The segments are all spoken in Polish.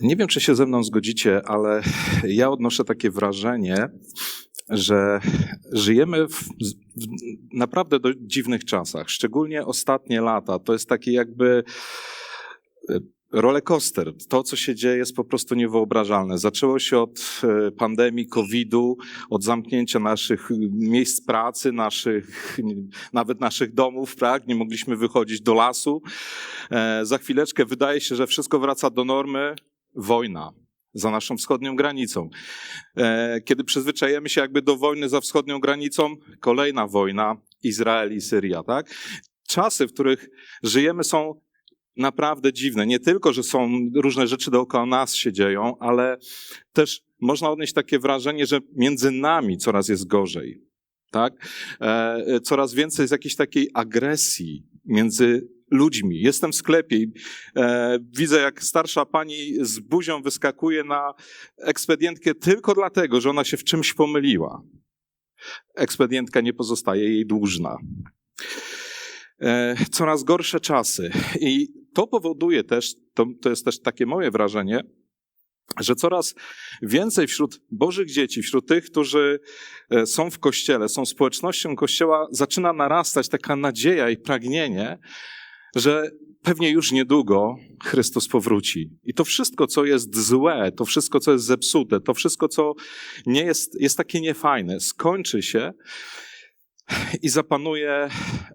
Nie wiem, czy się ze mną zgodzicie, ale ja odnoszę takie wrażenie, że żyjemy w, w naprawdę do dziwnych czasach. Szczególnie ostatnie lata. To jest taki jakby e, rollercoaster. To, co się dzieje, jest po prostu niewyobrażalne. Zaczęło się od e, pandemii COVID-u, od zamknięcia naszych miejsc pracy, naszych, nawet naszych domów, tak? Nie mogliśmy wychodzić do lasu. E, za chwileczkę wydaje się, że wszystko wraca do normy. Wojna za naszą wschodnią granicą. E, kiedy przyzwyczajemy się jakby do wojny za wschodnią granicą, kolejna wojna, Izrael i Syria, tak? Czasy, w których żyjemy są naprawdę dziwne. Nie tylko, że są różne rzeczy dookoła nas się dzieją, ale też można odnieść takie wrażenie, że między nami coraz jest gorzej. Tak? E, coraz więcej jest jakiejś takiej agresji między ludźmi. Jestem w sklepie i e, widzę, jak starsza pani z buzią wyskakuje na ekspedientkę tylko dlatego, że ona się w czymś pomyliła. Ekspedientka nie pozostaje jej dłużna. E, coraz gorsze czasy. I to powoduje też, to, to jest też takie moje wrażenie, że coraz więcej wśród Bożych dzieci, wśród tych, którzy e, są w kościele, są społecznością kościoła, zaczyna narastać taka nadzieja i pragnienie, że pewnie już niedługo Chrystus powróci. I to wszystko, co jest złe, to wszystko, co jest zepsute, to wszystko, co nie jest, jest takie niefajne, skończy się i zapanuje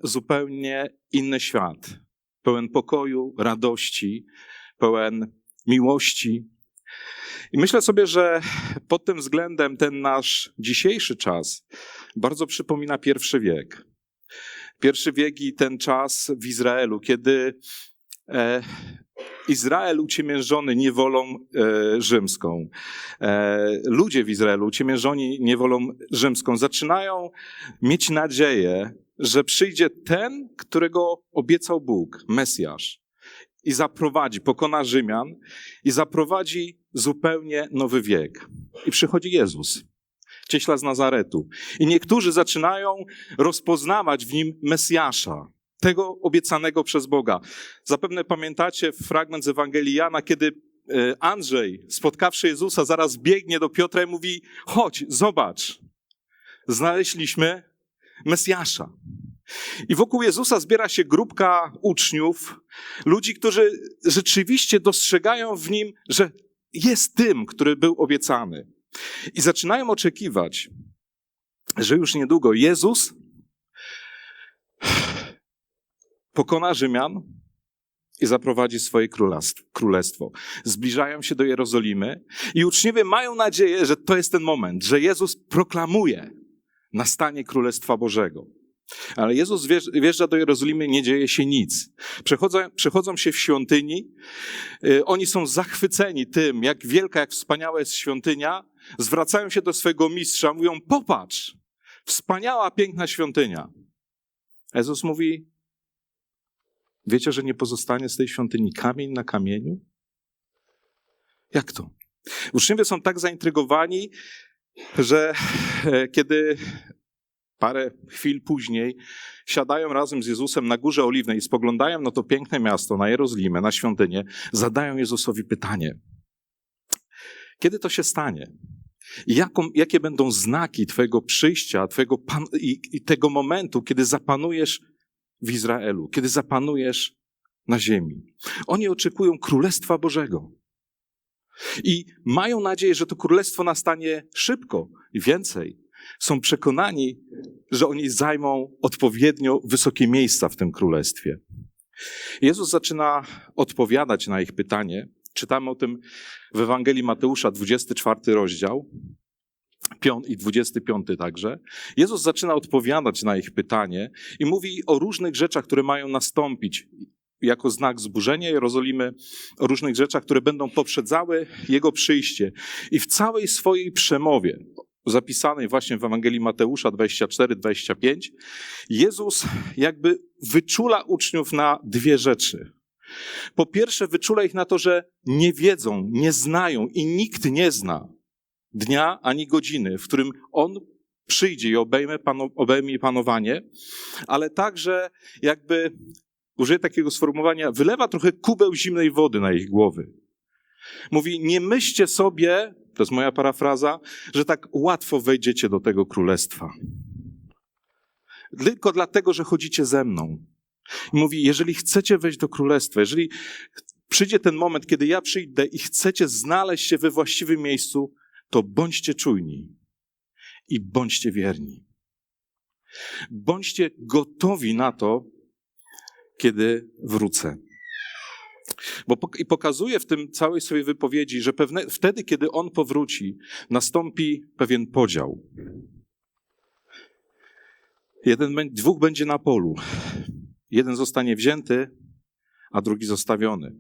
zupełnie inny świat. Pełen pokoju, radości, pełen miłości. I myślę sobie, że pod tym względem ten nasz dzisiejszy czas bardzo przypomina pierwszy wiek. Pierwszy wiek i ten czas w Izraelu, kiedy e, Izrael uciemiężony niewolą e, rzymską, e, ludzie w Izraelu uciemiężoni niewolą rzymską zaczynają mieć nadzieję, że przyjdzie ten, którego obiecał Bóg, Mesjasz, i zaprowadzi, pokona Rzymian i zaprowadzi zupełnie nowy wiek. I przychodzi Jezus cieśla z Nazaretu. I niektórzy zaczynają rozpoznawać w nim Mesjasza, tego obiecanego przez Boga. Zapewne pamiętacie fragment z Ewangelii Jana, kiedy e, Andrzej, spotkawszy Jezusa, zaraz biegnie do Piotra i mówi: Chodź, zobacz, znaleźliśmy Mesjasza. I wokół Jezusa zbiera się grupka uczniów, ludzi, którzy rzeczywiście dostrzegają w nim, że jest tym, który był obiecany. I zaczynają oczekiwać, że już niedługo Jezus pokona Rzymian i zaprowadzi swoje królestwo. Zbliżają się do Jerozolimy i uczniowie mają nadzieję, że to jest ten moment, że Jezus proklamuje nastanie Królestwa Bożego. Ale Jezus wjeżdża do Jerozolimy, nie dzieje się nic. Przechodzą, przechodzą się w świątyni, y, oni są zachwyceni tym, jak wielka, jak wspaniała jest świątynia, zwracają się do swojego mistrza, mówią: Popatrz, wspaniała, piękna świątynia. Jezus mówi: Wiecie, że nie pozostanie z tej świątyni kamień na kamieniu? Jak to? Uczniowie są tak zaintrygowani, że e, kiedy parę chwil później siadają razem z Jezusem na Górze Oliwnej i spoglądają na to piękne miasto, na Jerozolimę, na świątynię, zadają Jezusowi pytanie: Kiedy to się stanie? Jaką, jakie będą znaki Twojego przyjścia twojego pan, i, i tego momentu, kiedy zapanujesz w Izraelu, kiedy zapanujesz na ziemi? Oni oczekują Królestwa Bożego. I mają nadzieję, że to królestwo nastanie szybko i więcej. Są przekonani, że oni zajmą odpowiednio wysokie miejsca w tym królestwie. Jezus zaczyna odpowiadać na ich pytanie, Czytamy o tym w Ewangelii Mateusza, 24 rozdział i 25 także. Jezus zaczyna odpowiadać na ich pytanie i mówi o różnych rzeczach, które mają nastąpić jako znak zburzenia Jerozolimy, o różnych rzeczach, które będą poprzedzały Jego przyjście. I w całej swojej przemowie, zapisanej właśnie w Ewangelii Mateusza 24-25, Jezus jakby wyczula uczniów na dwie rzeczy. Po pierwsze, wyczula ich na to, że nie wiedzą, nie znają i nikt nie zna dnia ani godziny, w którym On przyjdzie i obejmie, panu, obejmie panowanie, ale także jakby, użyję takiego sformułowania, wylewa trochę kubeł zimnej wody na ich głowy. Mówi, nie myślcie sobie, to jest moja parafraza, że tak łatwo wejdziecie do tego królestwa. Tylko dlatego, że chodzicie ze mną. I mówi, jeżeli chcecie wejść do królestwa, jeżeli przyjdzie ten moment, kiedy ja przyjdę i chcecie znaleźć się we właściwym miejscu, to bądźcie czujni i bądźcie wierni. Bądźcie gotowi na to, kiedy wrócę. Bo i pokazuje w tym całej swojej wypowiedzi, że pewne, wtedy, kiedy on powróci, nastąpi pewien podział. Jeden, dwóch będzie na polu. Jeden zostanie wzięty, a drugi zostawiony.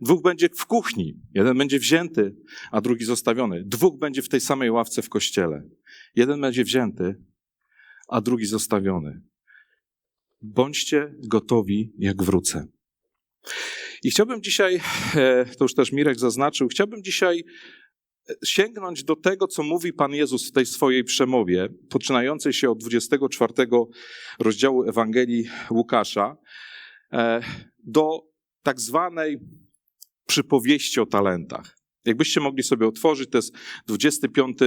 Dwóch będzie w kuchni. Jeden będzie wzięty, a drugi zostawiony. Dwóch będzie w tej samej ławce w kościele. Jeden będzie wzięty, a drugi zostawiony. Bądźcie gotowi, jak wrócę. I chciałbym dzisiaj, e, to już też Mirek zaznaczył, chciałbym dzisiaj sięgnąć do tego, co mówi Pan Jezus w tej swojej przemowie, poczynającej się od 24 rozdziału Ewangelii Łukasza, e, do tak zwanej przypowieści o talentach. Jakbyście mogli sobie otworzyć, to jest 25,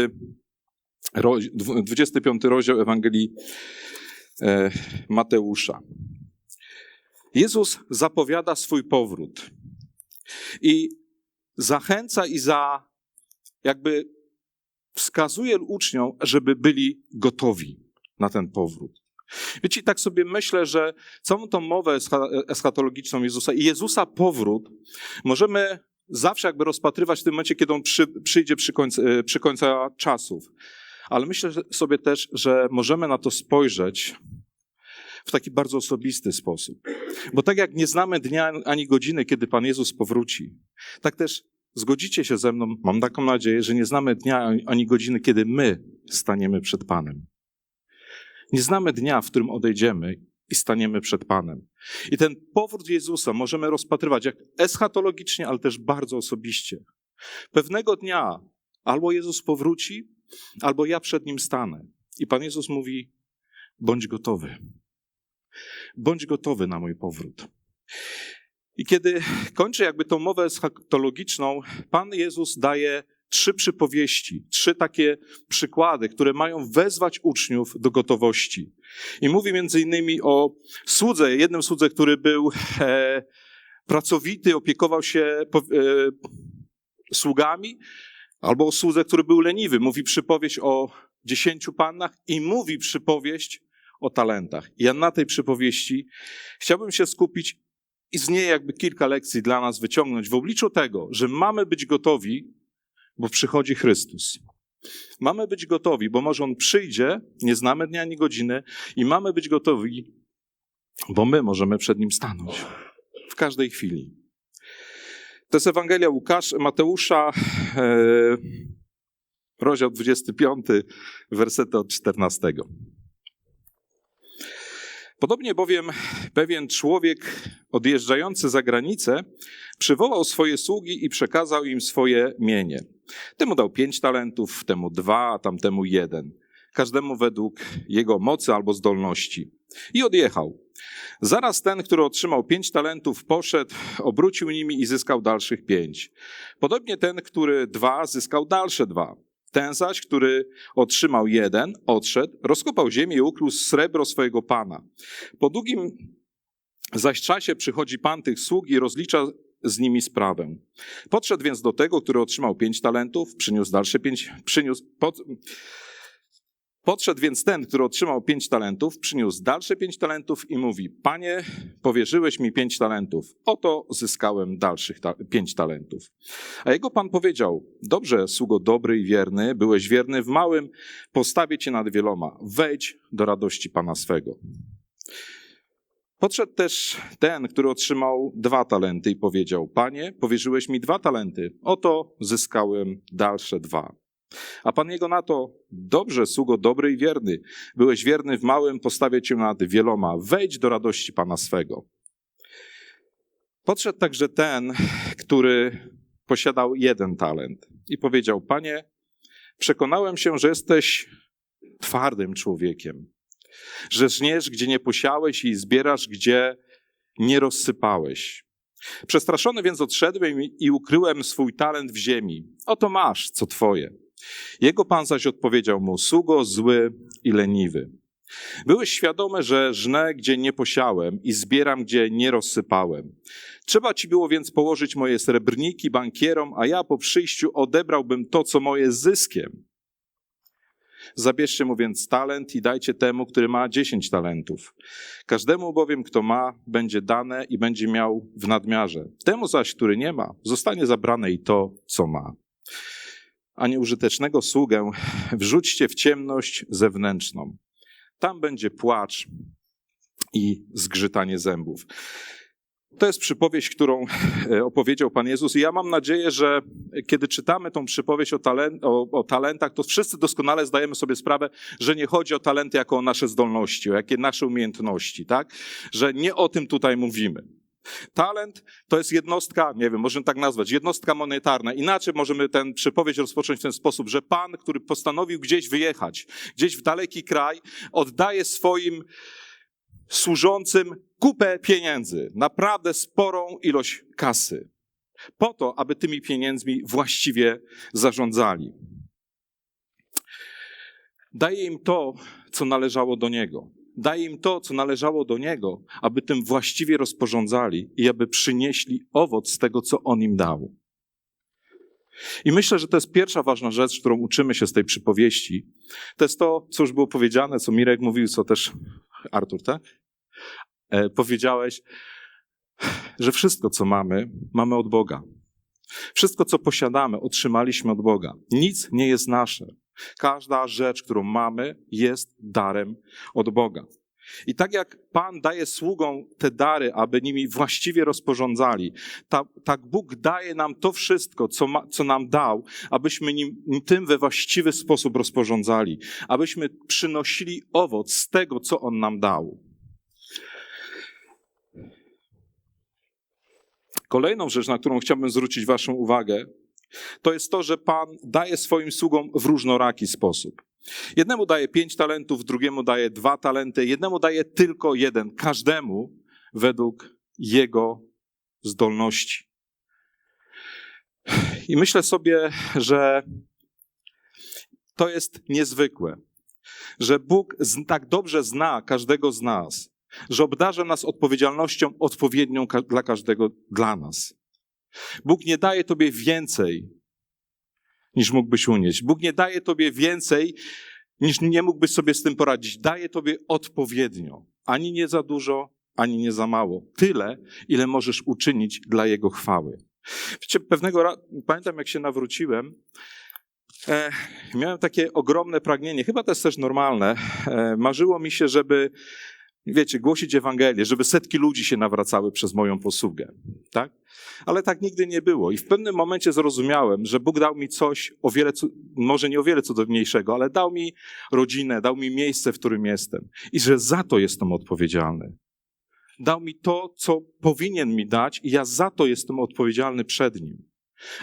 25 rozdział Ewangelii Mateusza. Jezus zapowiada swój powrót i zachęca i za jakby wskazuje uczniom, żeby byli gotowi na ten powrót. Wiecie, tak sobie myślę, że całą tą mowę eschatologiczną Jezusa i Jezusa powrót możemy zawsze jakby rozpatrywać w tym momencie, kiedy On przy, przyjdzie przy, końcu, przy końca czasów. Ale myślę sobie też, że możemy na to spojrzeć w taki bardzo osobisty sposób. Bo tak jak nie znamy dnia ani godziny, kiedy Pan Jezus powróci, tak też zgodzicie się ze mną, mam taką nadzieję, że nie znamy dnia ani godziny, kiedy my staniemy przed Panem. Nie znamy dnia, w którym odejdziemy i staniemy przed Panem. I ten powrót Jezusa możemy rozpatrywać jak eschatologicznie, ale też bardzo osobiście. Pewnego dnia albo Jezus powróci, albo ja przed Nim stanę. I Pan Jezus mówi, bądź gotowy. Bądź gotowy na mój powrót. I kiedy kończę jakby tą mowę eschatologiczną, Pan Jezus daje trzy przypowieści, trzy takie przykłady, które mają wezwać uczniów do gotowości. I mówi między innymi o słudze, jednym słudze, który był e, pracowity, opiekował się e, sługami, albo o słudze, który był leniwy. Mówi przypowieść o dziesięciu pannach i mówi przypowieść o talentach. I ja na tej przypowieści chciałbym się skupić i z niej jakby kilka lekcji dla nas wyciągnąć w obliczu tego, że mamy być gotowi, bo przychodzi Chrystus. Mamy być gotowi, bo może On przyjdzie, nie znamy dnia ani godziny i mamy być gotowi, bo my możemy przed Nim stanąć w każdej chwili. To jest Ewangelia Łukasz, Mateusza, e, rozdział 25, wersety od 14. Podobnie bowiem pewien człowiek odjeżdżający za granicę przywołał swoje sługi i przekazał im swoje mienie. Temu dał pięć talentów, temu dwa, a tamtemu jeden. Każdemu według jego mocy albo zdolności. I odjechał. Zaraz ten, który otrzymał pięć talentów, poszedł, obrócił nimi i zyskał dalszych pięć. Podobnie ten, który dwa, zyskał dalsze dwa. Ten zaś, który otrzymał jeden, odszedł, rozkopał ziemię i ukrył srebro swojego pana. Po długim zaś czasie przychodzi pan tych sług i rozlicza z nimi sprawę. Podszedł więc do tego, który otrzymał pięć talentów, przyniósł dalsze pięć, przyniósł, pod, Podszedł więc ten, który otrzymał pięć talentów, przyniósł dalsze pięć talentów i mówi: Panie, powierzyłeś mi pięć talentów, oto zyskałem dalszych ta pięć talentów. A jego pan powiedział: Dobrze, sługo dobry i wierny, byłeś wierny w małym, postawię cię nad wieloma, wejdź do radości pana swego. Podszedł też ten, który otrzymał dwa talenty i powiedział: Panie, powierzyłeś mi dwa talenty, oto zyskałem dalsze dwa. A pan jego na to, dobrze, sługo dobry i wierny, byłeś wierny w małym, postawię cię nad wieloma, wejdź do radości pana swego. Podszedł także ten, który posiadał jeden talent i powiedział, panie, przekonałem się, że jesteś twardym człowiekiem, że żniesz, gdzie nie posiałeś i zbierasz, gdzie nie rozsypałeś. Przestraszony więc odszedłem i- ukryłem swój talent w ziemi. Oto masz, co twoje. Jego pan zaś odpowiedział mu, sługo zły i leniwy. Byłeś świadomy, że żnę, gdzie nie posiałem i zbieram, gdzie nie rozsypałem. Trzeba ci było więc położyć moje srebrniki bankierom, a ja po przyjściu odebrałbym to, co moje zyskiem. Zabierzcie mu więc talent i dajcie temu, który ma dziesięć talentów. Każdemu bowiem, kto ma, będzie dane i będzie miał w nadmiarze. Temu zaś, który nie ma, zostanie zabrane i to, co ma. A nieużytecznego sługę wrzućcie w ciemność zewnętrzną. Tam będzie płacz i zgrzytanie zębów. To jest przypowieść, którą e, opowiedział Pan Jezus, i ja mam nadzieję, że kiedy czytamy tą przypowieść o, talent, o, o talentach, to wszyscy doskonale zdajemy sobie sprawę, że nie chodzi o talenty jako o nasze zdolności, o jakie nasze umiejętności, tak? Że nie o tym tutaj mówimy. Talent to jest jednostka, nie wiem, możemy tak nazwać, jednostka monetarna. Inaczej możemy tę przypowieść rozpocząć w ten sposób, że Pan, który postanowił gdzieś wyjechać, gdzieś w daleki kraj, oddaje swoim służącym kupę pieniędzy, naprawdę sporą ilość kasy, po to, aby tymi pieniędzmi właściwie zarządzali. Daje im to, co należało do niego. Daje im to, co należało do niego, aby tym właściwie rozporządzali i aby przynieśli owoc z tego, co on im dał. I myślę, że to jest pierwsza ważna rzecz, którą uczymy się z tej przypowieści. To jest to, co już było powiedziane, co Mirek mówił, co też Artur, tak? E, powiedziałeś, że wszystko, co mamy, mamy od Boga. Wszystko, co posiadamy, otrzymaliśmy od Boga. Nic nie jest nasze. Każda rzecz, którą mamy, jest darem od Boga. I tak jak Pan daje sługom te dary, aby nimi właściwie rozporządzali, ta, tak Bóg daje nam to wszystko, co, ma, co nam dał, abyśmy nim, tym we właściwy sposób rozporządzali, abyśmy przynosili owoc z tego, co On nam dał. Kolejną rzecz, na którą chciałbym zwrócić Waszą uwagę, to jest to, że Pan daje swoim sługom w różnoraki sposób. Jednemu daje pięć talentów, drugiemu daje dwa talenty, jednemu daje tylko jeden, każdemu według jego zdolności. I myślę sobie, że to jest niezwykłe, że Bóg tak dobrze zna każdego z nas, że obdarza nas odpowiedzialnością odpowiednią dla każdego dla nas. Bóg nie daje tobie więcej, niż mógłbyś unieść. Bóg nie daje tobie więcej, niż nie mógłbyś sobie z tym poradzić. Daje tobie odpowiednio. Ani nie za dużo, ani nie za mało. Tyle, ile możesz uczynić dla Jego chwały. Wiecie, pewnego ra- pamiętam, jak się nawróciłem, e, miałem takie ogromne pragnienie, chyba to jest też normalne. E, marzyło mi się, żeby, wiecie, głosić Ewangelię, żeby setki ludzi się nawracały przez moją posługę. Tak? Ale tak nigdy nie było. I w pewnym momencie zrozumiałem, że Bóg dał mi coś o wiele, może nie o wiele cudowniejszego, ale dał mi rodzinę, dał mi miejsce, w którym jestem. I że za to jestem odpowiedzialny. Dał mi to, co powinien mi dać, i ja za to jestem odpowiedzialny przed Nim,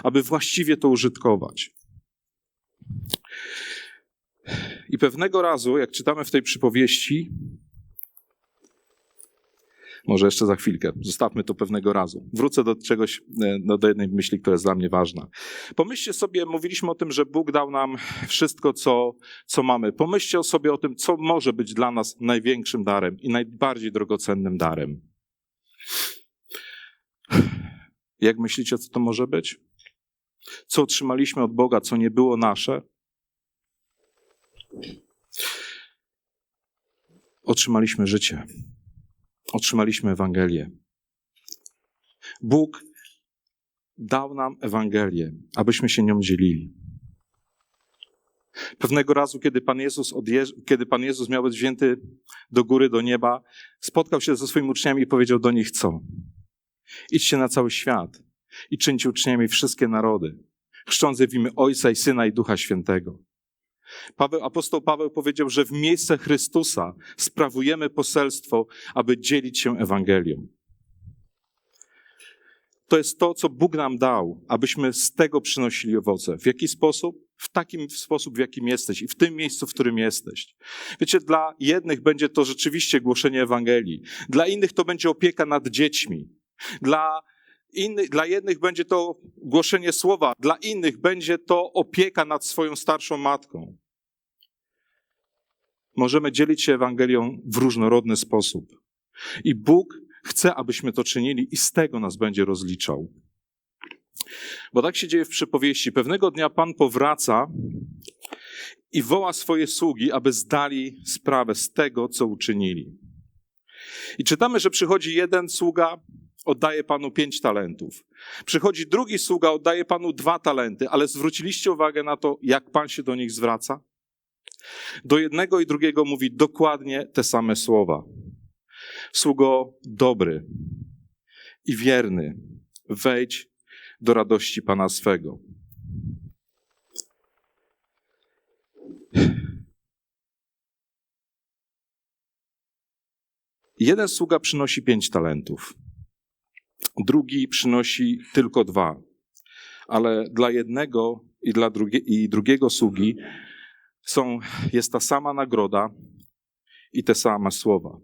aby właściwie to użytkować. I pewnego razu, jak czytamy w tej przypowieści, może jeszcze za chwilkę, zostawmy to pewnego razu. Wrócę do czegoś, e, no, do jednej myśli, która jest dla mnie ważna. Pomyślcie sobie, mówiliśmy o tym, że Bóg dał nam wszystko, co, co mamy. Pomyślcie sobie o tym, co może być dla nas największym darem i najbardziej drogocennym darem. Jak myślicie, co to może być? Co otrzymaliśmy od Boga, co nie było nasze? Otrzymaliśmy życie. Otrzymaliśmy Ewangelię. Bóg dał nam Ewangelię, abyśmy się nią dzielili. Pewnego razu, kiedy Pan Jezus, odjeżdż- kiedy Pan Jezus miał być wzięty do góry, do nieba, spotkał się ze swoimi uczniami i powiedział do nich co? Idźcie na cały świat i czyńcie uczniami wszystkie narody, chrzcząc je w imię Ojca i Syna i Ducha Świętego. Paweł, apostoł Paweł powiedział, że w miejsce Chrystusa sprawujemy poselstwo, aby dzielić się Ewangelią. To jest to, co Bóg nam dał, abyśmy z tego przynosili owoce. W jaki sposób? W takim sposób, w jakim jesteś i w tym miejscu, w którym jesteś. Wiecie, dla jednych będzie to rzeczywiście głoszenie Ewangelii, dla innych to będzie opieka nad dziećmi, dla inny, dla jednych będzie to głoszenie słowa, dla innych będzie to opieka nad swoją starszą matką. Możemy dzielić się Ewangelią w różnorodny sposób. I Bóg chce, abyśmy to czynili i z tego nas będzie rozliczał. Bo tak się dzieje w przypowieści. Pewnego dnia Pan powraca i woła swoje sługi, aby zdali sprawę z tego, co uczynili. I czytamy, że przychodzi jeden sługa, oddaje Panu pięć talentów. Przychodzi drugi sługa, oddaje Panu dwa talenty, ale zwróciliście uwagę na to, jak Pan się do nich zwraca? Do jednego i drugiego mówi dokładnie te same słowa. Sługo dobry i wierny, wejdź do radości Pana swego. Jeden sługa przynosi pięć talentów, drugi przynosi tylko dwa, ale dla jednego i dla drugie, i drugiego sługi są, jest ta sama nagroda i te same słowa.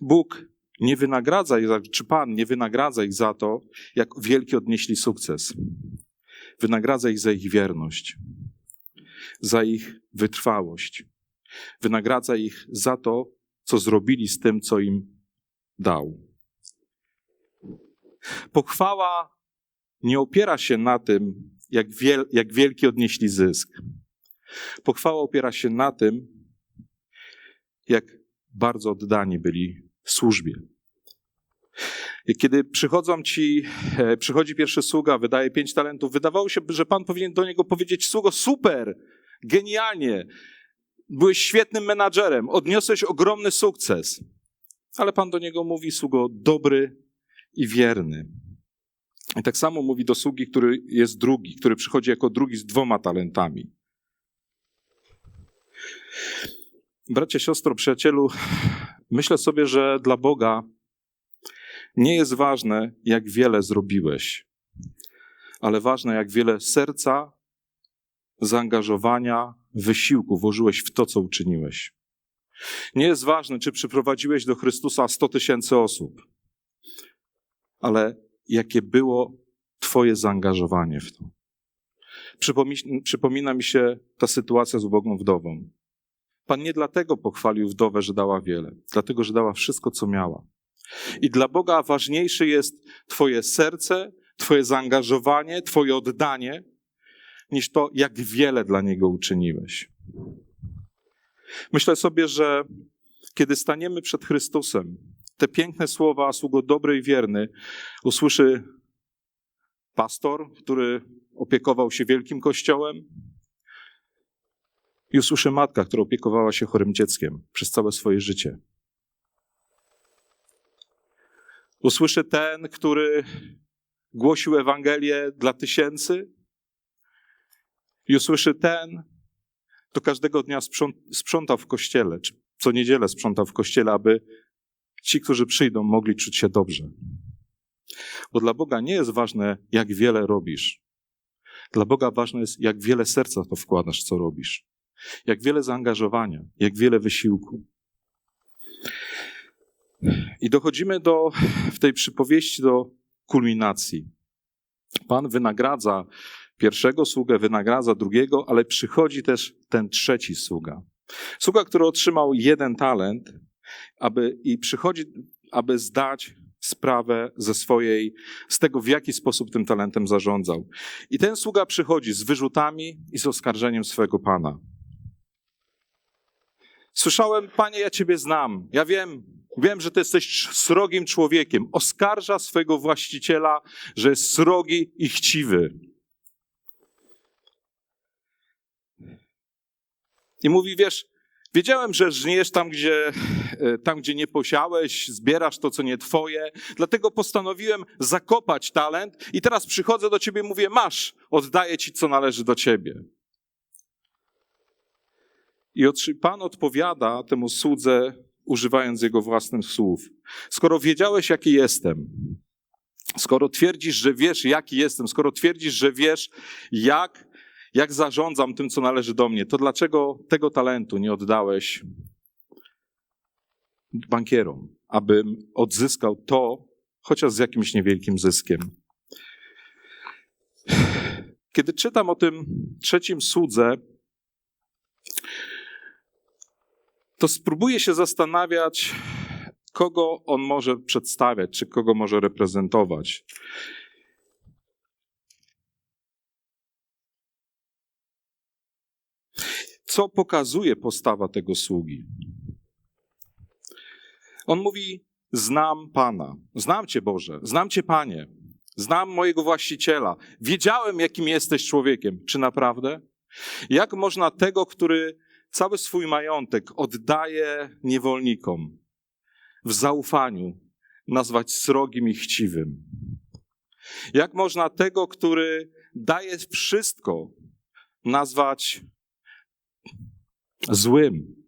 Bóg nie wynagradza ich, czy Pan nie wynagradza ich za to, jak wielki odnieśli sukces. Wynagradza ich za ich wierność, za ich wytrwałość. Wynagradza ich za to, co zrobili z tym, co im dał. Pochwała nie opiera się na tym, jak, wiel, jak wielki odnieśli zysk. Pochwała opiera się na tym, jak bardzo oddani byli służbie. I kiedy przychodzą ci, e, przychodzi pierwszy sługa, wydaje pięć talentów, wydawało się, że Pan powinien do niego powiedzieć, sługo, super, genialnie, byłeś świetnym menadżerem, odniosłeś ogromny sukces. Ale Pan do niego mówi, sługo, dobry i wierny. I tak samo mówi do sługi, który jest drugi, który przychodzi jako drugi z dwoma talentami. Bracie, siostro, przyjacielu, myślę sobie, że dla Boga nie jest ważne, jak wiele zrobiłeś, ale ważne, jak wiele serca, zaangażowania, wysiłku włożyłeś w to, co uczyniłeś. Nie jest ważne, czy przyprowadziłeś do Chrystusa 100 tysięcy osób, ale jakie było Twoje zaangażowanie w to. Przypomina mi się ta sytuacja z ubogą wdową. Pan nie dlatego pochwalił wdowę, że dała wiele, dlatego, że dała wszystko, co miała. I dla Boga ważniejsze jest Twoje serce, Twoje zaangażowanie, Twoje oddanie, niż to, jak wiele dla Niego uczyniłeś. Myślę sobie, że kiedy staniemy przed Chrystusem, te piękne słowa, sługo dobry i wierny, usłyszy pastor, który opiekował się wielkim kościołem, i usłyszy matka, która opiekowała się chorym dzieckiem przez całe swoje życie. Usłyszy ten, który głosił Ewangelię dla tysięcy, i usłyszy ten, kto każdego dnia sprzątał w kościele, czy co niedzielę sprzątał w kościele, aby ci, którzy przyjdą, mogli czuć się dobrze. Bo dla Boga nie jest ważne, jak wiele robisz. Dla Boga ważne jest, jak wiele serca to wkładasz, co robisz. Jak wiele zaangażowania, jak wiele wysiłku. I dochodzimy do, w tej przypowieści do kulminacji. Pan wynagradza pierwszego sługę, wynagradza drugiego, ale przychodzi też ten trzeci sługa. Sługa, który otrzymał jeden talent, aby, i przychodzi, aby zdać sprawę ze swojej, z tego, w jaki sposób tym talentem zarządzał. I ten sługa przychodzi z wyrzutami i z oskarżeniem swojego pana. Słyszałem, panie, ja ciebie znam. Ja wiem, wiem, że ty jesteś srogim człowiekiem. Oskarża swojego właściciela, że jest srogi i chciwy. I mówi, wiesz, wiedziałem, że żniesz tam gdzie, e, tam, gdzie nie posiałeś, zbierasz to, co nie twoje, dlatego postanowiłem zakopać talent i teraz przychodzę do ciebie i mówię, masz, oddaję ci, co należy do ciebie. I Pan odpowiada temu słudze, używając jego własnych słów. Skoro wiedziałeś, jaki jestem, skoro twierdzisz, że wiesz, jaki jestem, skoro twierdzisz, że wiesz, jak jak zarządzam tym, co należy do mnie, to dlaczego tego talentu nie oddałeś bankierom, abym odzyskał to, chociaż z jakimś niewielkim zyskiem. Kiedy czytam o tym trzecim słudze, to spróbuję się zastanawiać, kogo on może przedstawiać, czy kogo może reprezentować. Co pokazuje postawa tego sługi? On mówi: Znam Pana, znam Cię Boże, znam Cię Panie, znam mojego właściciela, wiedziałem, jakim jesteś człowiekiem. Czy naprawdę? Jak można tego, który cały swój majątek oddaje niewolnikom w zaufaniu, nazwać srogim i chciwym? Jak można tego, który daje wszystko, nazwać złym?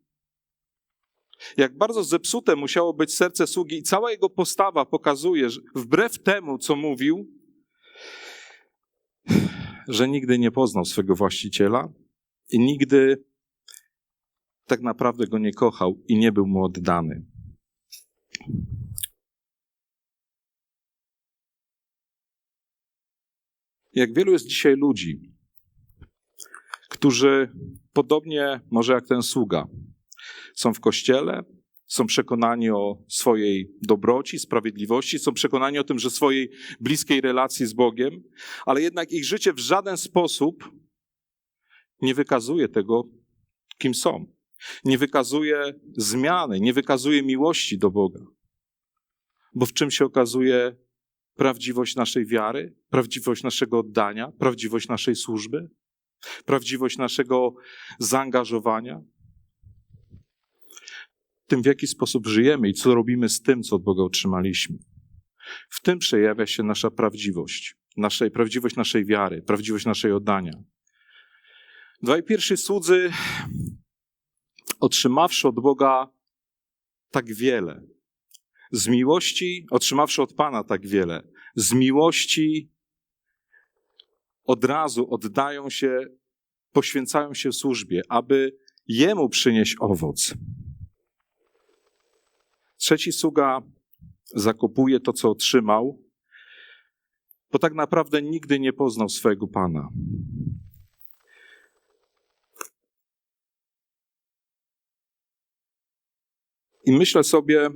Jak bardzo zepsute musiało być serce sługi i cała jego postawa pokazuje, że wbrew temu, co mówił, że nigdy nie poznał swego właściciela i nigdy tak naprawdę go nie kochał i nie był mu oddany. Jak wielu jest dzisiaj ludzi, którzy podobnie może jak ten sługa, są w kościele, są przekonani o swojej dobroci, sprawiedliwości, są przekonani o tym, że swojej bliskiej relacji z Bogiem, ale jednak ich życie w żaden sposób nie wykazuje tego, kim są. Nie wykazuje zmiany, nie wykazuje miłości do Boga. Bo w czym się okazuje prawdziwość naszej wiary, prawdziwość naszego oddania, prawdziwość naszej służby, prawdziwość naszego zaangażowania? tym, w jaki sposób żyjemy i co robimy z tym, co od Boga otrzymaliśmy. W tym przejawia się nasza prawdziwość, naszej, prawdziwość naszej wiary, prawdziwość naszej oddania. Dwaj pierwsi słudzy, otrzymawszy od Boga tak wiele, z miłości, otrzymawszy od Pana tak wiele, z miłości od razu oddają się, poświęcają się służbie, aby Jemu przynieść owoc. Trzeci sługa zakopuje to, co otrzymał, bo tak naprawdę nigdy nie poznał swojego pana. I myślę sobie,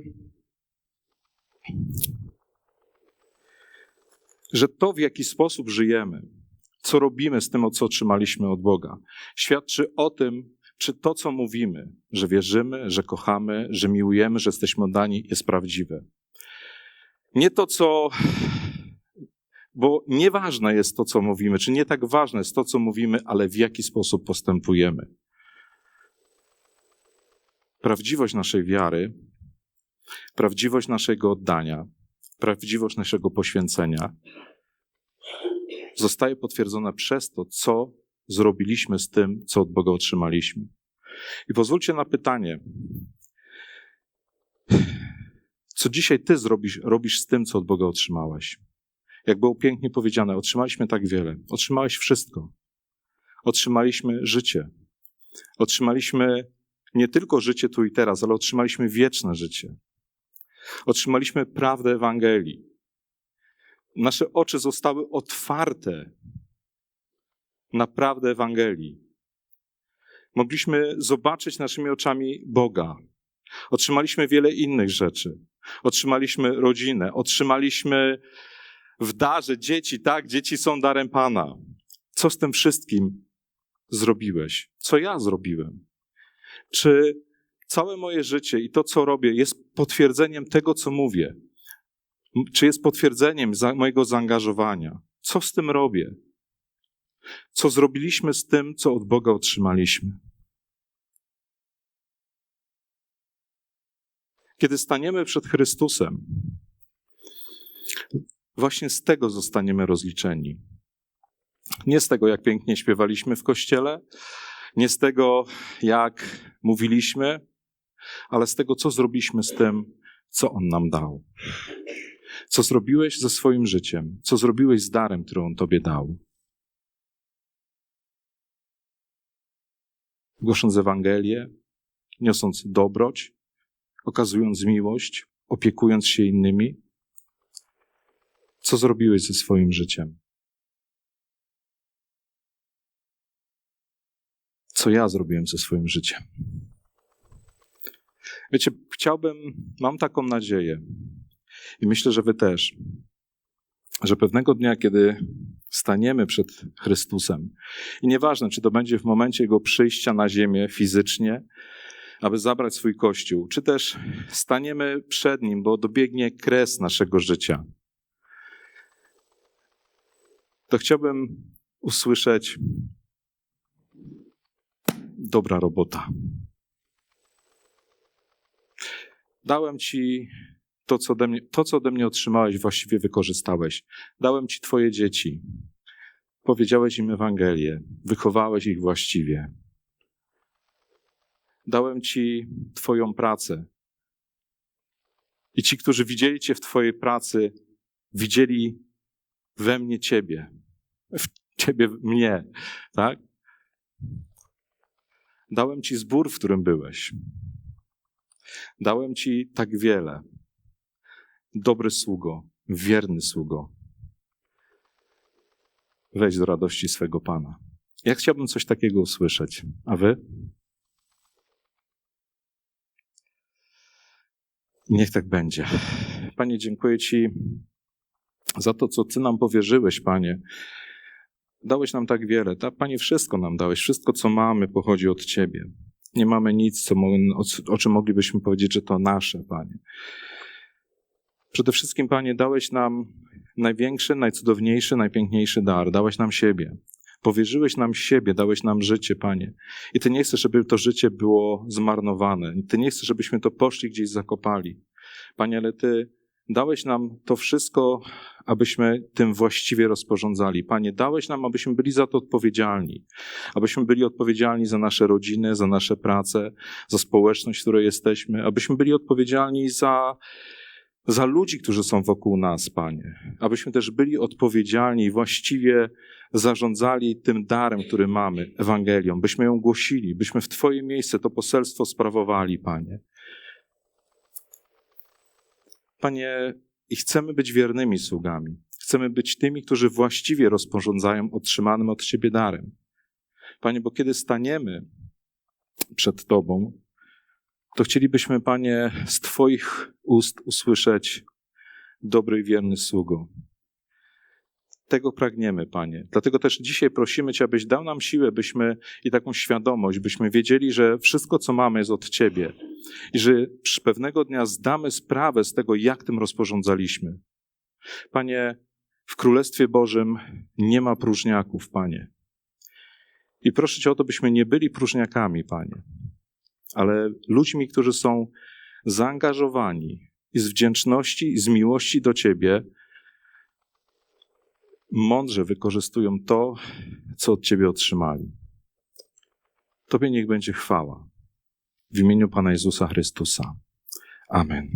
że to, w jaki sposób żyjemy, co robimy z tym, co otrzymaliśmy od Boga, świadczy o tym, czy to, co mówimy, że wierzymy, że kochamy, że miłujemy, że jesteśmy oddani, jest prawdziwe. Nie to, co. Bo nieważne jest to, co mówimy, czy nie tak ważne jest to, co mówimy, ale w jaki sposób postępujemy. Prawdziwość naszej wiary, prawdziwość naszego oddania, prawdziwość naszego poświęcenia zostaje potwierdzona przez to, co zrobiliśmy z tym, co od Boga otrzymaliśmy. I pozwólcie na pytanie. Co dzisiaj ty zrobisz, robisz z tym, co od Boga otrzymałeś? Jak było pięknie powiedziane, otrzymaliśmy tak wiele. Otrzymałeś wszystko. Otrzymaliśmy życie. Otrzymaliśmy nie tylko życie tu i teraz, ale otrzymaliśmy wieczne życie. Otrzymaliśmy prawdę Ewangelii. Nasze oczy zostały otwarte na prawdę Ewangelii. Mogliśmy zobaczyć naszymi oczami Boga. Otrzymaliśmy wiele innych rzeczy. Otrzymaliśmy rodzinę, otrzymaliśmy w darze dzieci, tak? Dzieci są darem Pana. Co z tym wszystkim zrobiłeś? Co ja zrobiłem? Czy całe moje życie i to, co robię, jest potwierdzeniem tego, co mówię? Czy jest potwierdzeniem mojego zaangażowania? Co z tym robię? Co zrobiliśmy z tym, co od Boga otrzymaliśmy? Kiedy staniemy przed Chrystusem, właśnie z tego zostaniemy rozliczeni. Nie z tego, jak pięknie śpiewaliśmy w kościele, nie z tego, jak mówiliśmy, ale z tego, co zrobiliśmy z tym, co On nam dał. Co zrobiłeś ze swoim życiem, co zrobiłeś z darem, który On Tobie dał. głosząc Ewangelię, niosąc dobroć, okazując miłość, opiekując się innymi? Co zrobiłeś ze swoim życiem? Co ja zrobiłem ze swoim życiem? Wiecie, chciałbym, mam taką nadzieję i myślę, że Wy też, że pewnego dnia, kiedy staniemy przed Chrystusem, i nieważne, czy to będzie w momencie Jego przyjścia na ziemię fizycznie, aby zabrać swój kościół, czy też staniemy przed Nim, bo dobiegnie kres naszego życia, to chciałbym usłyszeć dobra robota. Dałem Ci to co, ode mnie, to, co ode mnie otrzymałeś, właściwie wykorzystałeś. Dałem Ci Twoje dzieci. Powiedziałeś im Ewangelię. Wychowałeś ich właściwie. Dałem Ci Twoją pracę. I ci, którzy widzieli Cię w Twojej pracy, widzieli we mnie Ciebie. W Ciebie mnie, tak? Dałem Ci zbór, w którym byłeś. Dałem Ci tak wiele. Dobry sługo, wierny sługo. Wejdź do radości swego Pana. Ja chciałbym coś takiego usłyszeć. A Wy? Niech tak będzie. Panie, dziękuję Ci za to, co Ty nam powierzyłeś, Panie. Dałeś nam tak wiele. Ta, Panie, wszystko nam dałeś. Wszystko, co mamy, pochodzi od Ciebie. Nie mamy nic, co, o, o czym moglibyśmy powiedzieć, że to nasze, Panie. Przede wszystkim, Panie, dałeś nam największy, najcudowniejszy, najpiękniejszy dar. Dałeś nam siebie. Powierzyłeś nam siebie, dałeś nam życie, Panie. I Ty nie chcesz, żeby to życie było zmarnowane. Ty nie chcesz, żebyśmy to poszli gdzieś zakopali. Panie, ale Ty dałeś nam to wszystko, abyśmy tym właściwie rozporządzali. Panie, dałeś nam, abyśmy byli za to odpowiedzialni. Abyśmy byli odpowiedzialni za nasze rodziny, za nasze prace, za społeczność, w której jesteśmy. Abyśmy byli odpowiedzialni za za ludzi, którzy są wokół nas, Panie. Abyśmy też byli odpowiedzialni i właściwie zarządzali tym darem, który mamy, Ewangelią, byśmy ją głosili, byśmy w Twoje miejsce to poselstwo sprawowali, Panie. Panie, i chcemy być wiernymi sługami. Chcemy być tymi, którzy właściwie rozporządzają otrzymanym od Ciebie darem. Panie, bo kiedy staniemy przed Tobą, to chcielibyśmy, Panie, z Twoich ust usłyszeć dobry i wierny sługo. Tego pragniemy, Panie. Dlatego też dzisiaj prosimy Cię, abyś dał nam siłę, byśmy i taką świadomość, byśmy wiedzieli, że wszystko, co mamy, jest od Ciebie i że pewnego dnia zdamy sprawę z tego, jak tym rozporządzaliśmy. Panie, w Królestwie Bożym nie ma próżniaków, Panie. I proszę Cię o to, byśmy nie byli próżniakami, Panie ale ludźmi, którzy są zaangażowani i z wdzięczności i z miłości do Ciebie mądrze wykorzystują to, co od Ciebie otrzymali. Tobie niech będzie chwała. W imieniu Pana Jezusa Chrystusa. Amen.